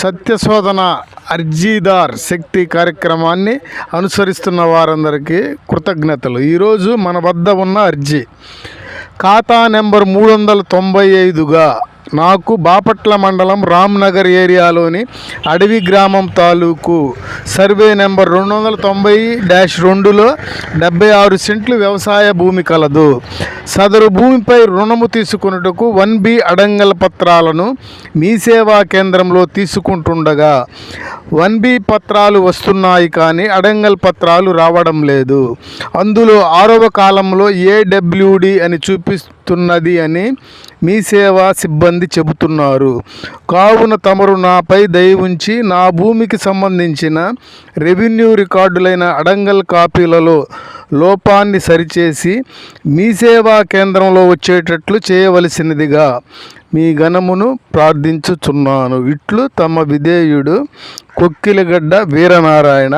సత్యశోధన అర్జీదార్ శక్తి కార్యక్రమాన్ని అనుసరిస్తున్న వారందరికీ కృతజ్ఞతలు. ఈరోజు మన వద్ద ఉన్న అర్జీ. ఖాతా నెంబర్ మూడు వందల తొంభై ఐదుగా నాకు బాపట్ల మండలం రామ్నగర్ ఏరియాలోని అడవి గ్రామం తాలూకు సర్వే నెంబర్ రెండు వందల తొంభై డాష్ రెండులో డెబ్బై ఆరు సెంట్లు వ్యవసాయ భూమి కలదు. సదరు భూమిపై రుణము తీసుకున్నటకు వన్ బి అడంగల పత్రాలను మీ సేవా కేంద్రంలో తీసుకుంటుండగా వన్ బి పత్రాలు వస్తున్నాయి కానీ అడంగల్ పత్రాలు రావడం లేదు. అందులో ఆరవ కాలంలో ఏడబ్ల్యూడి అని చూపిస్తున్నది అని మీ సేవా సిబ్బంది చెబుతున్నారు. కావున తమరు నాపై దయ ఉంచి నా భూమికి సంబంధించిన రెవెన్యూ రికార్డులైన అడంగల్ కాపీలలో లోపాన్ని సరిచేసి మీ సేవా కేంద్రంలో వచ్చేటట్లు చేయవలసినదిగా మీ గణమును ప్రార్థించుచున్నాను. ఇట్లు తమ విధేయుడు కొక్కిలగడ్డ వీరనారాయణ